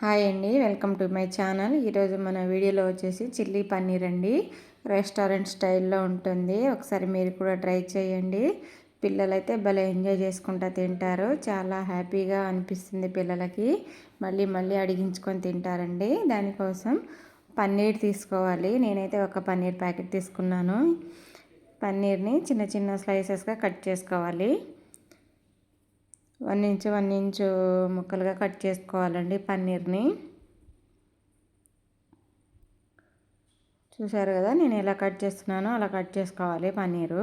Hi అండి welcome to my channel. ఈరోజు మన వీడియోలో వచ్చేసి చిల్లీ పన్నీర్ అండి. రెస్టారెంట్ స్టైల్లో ఉంటుంది. ఒకసారి మీరు కూడా ట్రై చేయండి. పిల్లలైతే భలే ఎంజాయ్ చేసుకుంటూ తింటారు. చాలా హ్యాపీగా అనిపిస్తుంది పిల్లలకి. మళ్ళీ మళ్ళీ అడిగించుకొని తింటారండి. దానికోసం పన్నీర్ తీసుకోవాలి. నేనైతే ఒక పన్నీర్ ప్యాకెట్ తీసుకున్నాను. పన్నీర్ని చిన్న చిన్న స్లైసెస్గా కట్ చేసుకోవాలి. వన్ ఇంచు వన్ ఇంచు ముక్కలుగా కట్ చేసుకోవాలండి పన్నీర్ని. చూసారు కదా నేను ఎలా కట్ చేస్తున్నానో అలా కట్ చేసుకోవాలి పన్నీరు.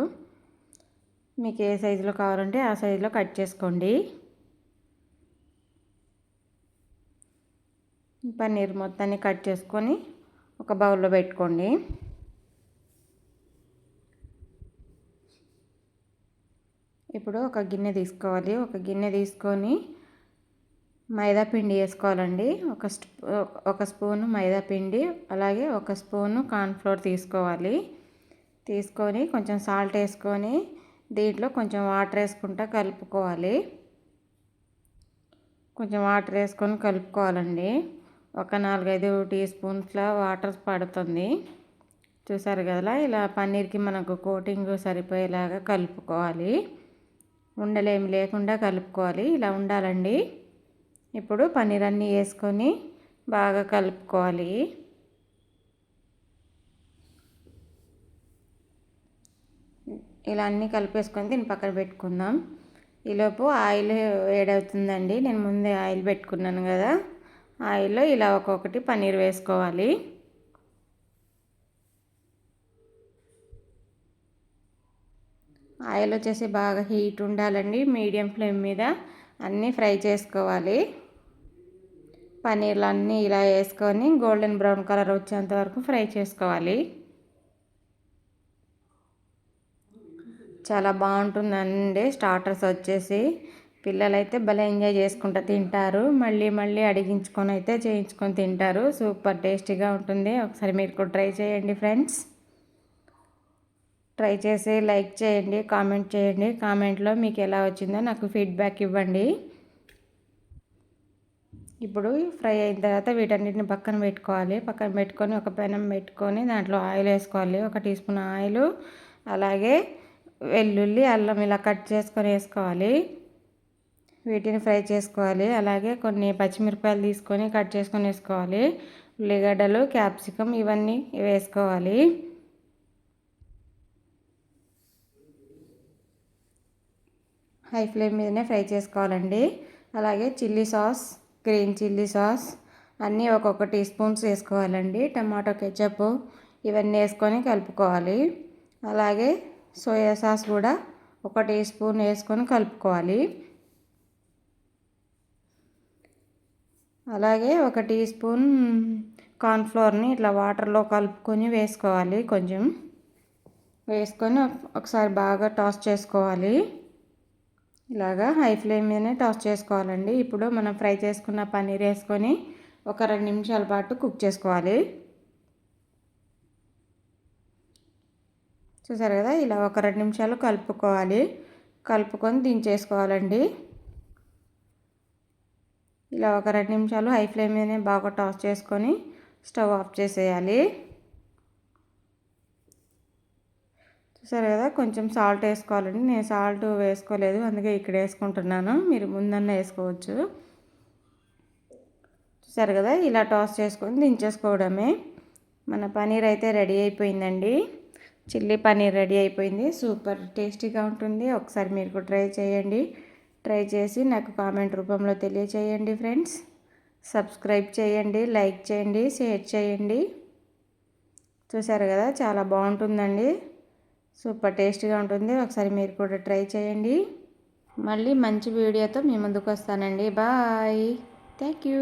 మీకు ఏ సైజులో కావాలంటే ఆ సైజులో కట్ చేసుకోండి. పన్నీర్ మొత్తాన్ని కట్ చేసుకొని ఒక బౌల్లో పెట్టుకోండి. ఇప్పుడు ఒక గిన్నె తీసుకోవాలి. ఒక గిన్నె తీసుకొని మైదా పిండి వేసుకోవాలండి. ఒక ఒక స్పూను మైదా పిండి అలాగే ఒక స్పూను కార్న్ఫ్లోర్ తీసుకోవాలి. తీసుకొని కొంచెం సాల్ట్ వేసుకొని దీంట్లో కొంచెం వాటర్ వేసుకుంటా కలుపుకోవాలి. కొంచెం వాటర్ వేసుకొని కలుపుకోవాలండి. ఒక నాలుగైదు టీ స్పూన్స్ల వాటర్ పడుతుంది. చూసారు కదా ఇలా పన్నీర్కి మనకు కోటింగ్ సరిపోయేలాగా కలుపుకోవాలి. ఉండలేమి లేకుండా కలుపుకోవాలి. ఇలా ఉండాలండి. ఇప్పుడు పన్నీర్ అన్నీ వేసుకొని బాగా కలుపుకోవాలి. ఇలా అన్నీ కలిపేసుకొని దీన్ని పక్కన పెట్టుకుందాం. ఈలోపు ఆయిల్ వేడవుతుందండి. నేను ముందే ఆయిల్ పెట్టుకున్నాను కదా. ఆయిల్లో ఇలా ఒక్కొక్కటి పన్నీర్ వేసుకోవాలి. ఆయిల్ వచ్చేసి బాగా హీట్ ఉండాలండి. మీడియం ఫ్లేమ్ మీద అన్నీ ఫ్రై చేసుకోవాలి. పన్నీర్లు అన్నీ ఇలా వేసుకొని గోల్డెన్ బ్రౌన్ కలర్ వచ్చేంత వరకు ఫ్రై చేసుకోవాలి. చాలా బాగుంటుందండి స్టార్టర్స్ వచ్చేసి. పిల్లలైతే భలే ఎంజాయ్ చేసుకుంటూ తింటారు. మళ్ళీ మళ్ళీ అడిగించుకొని అయితే చేయించుకొని తింటారు. సూపర్ టేస్టీగా ఉంటుంది. ఒకసారి మీరు కూడా ట్రై చేయండి ఫ్రెండ్స్. ట్రై చేసి లైక్ చేయండి కామెంట్ చేయండి. కామెంట్లో మీకు ఎలా వచ్చిందో నాకు ఫీడ్బ్యాక్ ఇవ్వండి. ఇప్పుడు ఫ్రై అయిన తర్వాత వీటన్నిటిని పక్కన పెట్టుకోవాలి. పక్కన పెట్టుకొని ఒక పెనం పెట్టుకొని దాంట్లో ఆయిల్ వేసుకోవాలి. ఒక టీ స్పూన్ ఆయిల్ అలాగే వెల్లుల్లి అల్లం ఇలా కట్ చేసుకొని వేసుకోవాలి. వీటిని ఫ్రై చేసుకోవాలి. అలాగే కొన్ని పచ్చిమిరపకాయలు తీసుకొని కట్ చేసుకొని వేసుకోవాలి. ఉల్లిగడ్డలు క్యాప్సికమ్ ఇవన్నీ వేసుకోవాలి. హై ఫ్లేమ్ మీదనే ఫ్రై చేసుకోవాలండి. అలాగే chilli sauce green chilli sauce అన్నీ ఒక్కొక్క టీ స్పూన్స్ వేసుకోవాలండి. టమాటో కెచప్ ఇవన్నీ వేసుకొని కలుపుకోవాలి. అలాగే సోయా సాస్ కూడా ఒక టీ స్పూన్ వేసుకొని కలుపుకోవాలి. అలాగే ఒక టీ స్పూన్ కార్న్ఫ్లోర్ని ఇట్లా వాటర్లో కలుపుకొని వేసుకోవాలి కొంచెం. వేసుకొని ఒకసారి బాగా టాస్ చేసుకోవాలి. ఇలాగా హై ఫ్లేమ్ మీదనే టాస్ చేసుకోవాలండి. ఇప్పుడు మనం ఫ్రై చేసుకున్న పన్నీర్ వేసుకొని ఒక రెండు నిమిషాల పాటు కుక్ చేసుకోవాలి. చూసారు కదా? ఇలా ఒక రెండు నిమిషాలు కలుపుకోవాలి. కలుపుకొని దించేసుకోవాలండి. ఇలా ఒక రెండు నిమిషాలు హై ఫ్లేమ్ మీదనే బాగా టాస్ చేసుకొని స్టవ్ ఆఫ్ చేసేయాలి. చూసారు కదా కొంచెం సాల్ట్ వేసుకోవాలండి. నేను సాల్ట్ వేసుకోలేదు అందుకే ఇక్కడ వేసుకుంటున్నాను. మీరు ముందన్న వేసుకోవచ్చు. చూసారు కదా ఇలా టాస్ చేసుకొని దించేసుకోవడమే. మన పనీర్ అయితే రెడీ అయిపోయిందండి. చిల్లీ పనీర్ రెడీ అయిపోయింది. సూపర్ టేస్టీగా ఉంటుంది. ఒకసారి మీరు కూడా ట్రై చేయండి. ట్రై చేసి నాకు కామెంట్ రూపంలో తెలియచేయండి ఫ్రెండ్స్. సబ్స్క్రైబ్ చేయండి లైక్ చేయండి షేర్ చేయండి. చూసారు కదా చాలా బాగుంటుందండి. సూపర్ టేస్ట్గా ఉంటుంది. ఒకసారి మీరు కూడా ట్రై చేయండి. మళ్ళీ మంచి వీడియోతో మీ ముందుకు వస్తానండి. బాయ్. Thank you